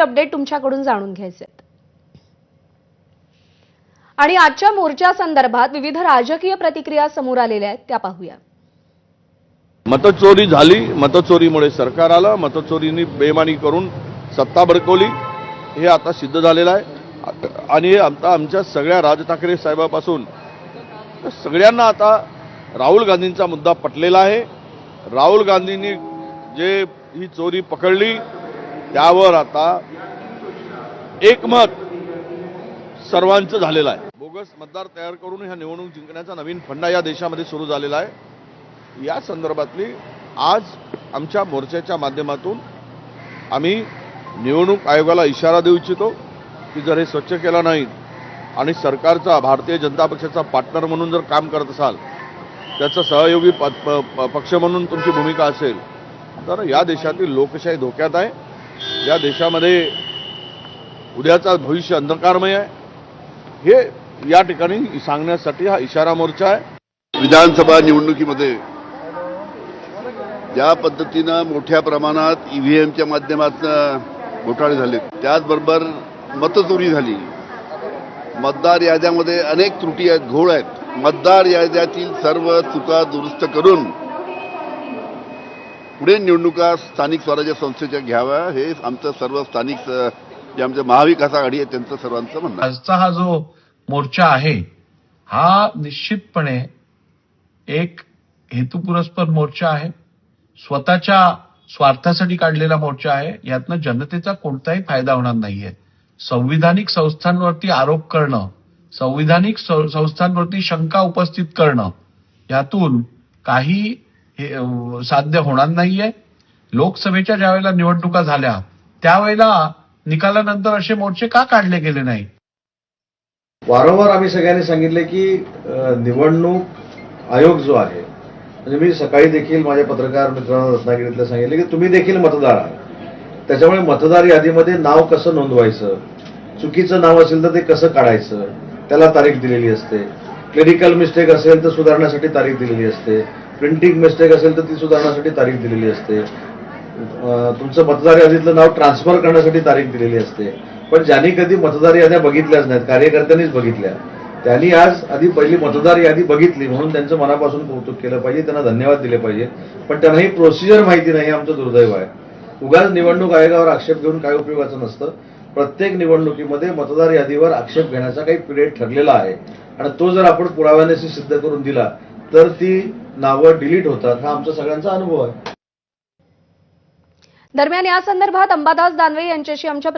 Update तुमच्याकडून जाणून घ्यायचे आणि आजच्या मोर्चा संदर्भात विविध राजकीय प्रतिक्रिया समोर आलेल्या आहेत त्या पाहूया. मतचोरी झाली मतचोरीमुळे सरकार आलं मतचोरीनी बेमानी करून सत्ता भडकवली हे आता सिद्ध झालेलं आहे. आणि आता आमच्या सगळ्या राज ठाकरे साहेबापासून सगळ्यांना आता राहुल गांधींचा मुद्दा पटलेला आहे. राहुल गांधींनी जे ही चोरी पकडली त्यावर आता एकमत सर्वांचं झालेलं आहे. बोगस मतदार तयार करून ह्या निवडणूक जिंकण्याचा नवीन फंडा या देशामध्ये सुरू झालेला आहे. या संदर्भातली आज आमच्या मोर्चाच्या माध्यमातून आम्ही निवडणूक आयोगाला इशारा देऊ इच्छितो की जर हे स्वच्छ केलं नाही आणि सरकारचा भारतीय जनता पक्षाचा पार्टनर म्हणून जर काम करत असाल त्याचा सहयोगी प- प- प- पक्ष म्हणून तुमची भूमिका असेल तर या देशातील लोकशाही धोक्यात आहे. या देशामध्ये उद्याचा भविष्य अंधकारमय आहे. हे या ठिकाणी सांगण्यासाठी हा इशारा मोर्चा आहे. विधानसभा निवडणुकीमध्ये ज्या पद्धतीनं मोठ्या प्रमाणात ईव्हीएमच्या माध्यमातून घोटाळे झाले त्याचबरोबर मतचोरी झाली. मतदार याद्यामध्ये अनेक त्रुटी आहेत घोळ आहेत. मतदार याद्यातील सर्व चुका दुरुस्त करून पुढे निवडणुका स्थानिक स्वराज्य संस्थेच्या घ्याव्या हे आमचं सर्व स्थानिक जे आमचं महाविकास आघाडी आहे त्यांचं सर्वांचं म्हणणं आजचा हा जो मोर्चा आहे हा निश्चितपणे एक हेतुपुरस्पर मोर्चा आहे. स्वतःच्या स्वार्थासाठी काढलेला मोर्चा आहे. यातनं जनतेचा कोणताही फायदा होणार नाहीये. संविधानिक संस्थांवरती आरोप करणं संविधानिक सं- संस्थांवरती शंका उपस्थित करणं यातून काही हे, साध्य होणार नाहीये. लोकसभेच्या ज्या वेळेला निवडणुका झाल्या त्यावेळेला निकालानंतर असे मोर्चे का काढले गेले नाही? वारंवार आम्ही सगळ्यांनी सांगितले की निवडणूक आयोग जो आहे म्हणजे मी सकाळी देखील माझ्या पत्रकार मित्रांना रत्नागिरीतलं सांगितले की तुम्ही देखील मतदार आहात. त्याच्यामुळे मतदार यादीमध्ये नाव कसं नोंदवायचं चुकीचं नाव असेल तर ते कसं काढायचं त्याला तारीख दिलेली असते. क्लिनिकल मिस्टेक असेल तर सुधारण्यासाठी तारीख दिलेली असते. प्रिंटिंग मिस्टेक असेल तर ती सुधारण्यासाठी तारीख दिलेली असते. तुमचं मतदार यादीतलं नाव ट्रान्सफर करण्यासाठी तारीख दिलेली असते. पण ज्यांनी कधी मतदार याद्या बघितल्याच नाहीत कार्यकर्त्यांनीच बघितल्या. त्यांनी आज आधी पहिली मतदार यादी बघितली म्हणून त्यांचं मनापासून कौतुक केलं पाहिजे त्यांना धन्यवाद दिले पाहिजे. पण त्यांना ही प्रोसिजर माहिती नाही आमचं दुर्दैव आहे. उगाच निवडणूक आयोगावर आक्षेप घेऊन काय उपयोगाचं नसतं. प्रत्येक निवडणुकीमध्ये मतदार यादीवर आक्षेप घेण्याचा काही पिरियड ठरलेला आहे. आणि तो जर आपण पुराव्यानेशी सिद्ध करून दिला तर ती नावं डिलीट होतात. हा आमचा सगळ्यांचा अनुभव आहे. दरम्यान या संदर्भात अंबादास दानवे यांच्याशी आमच्या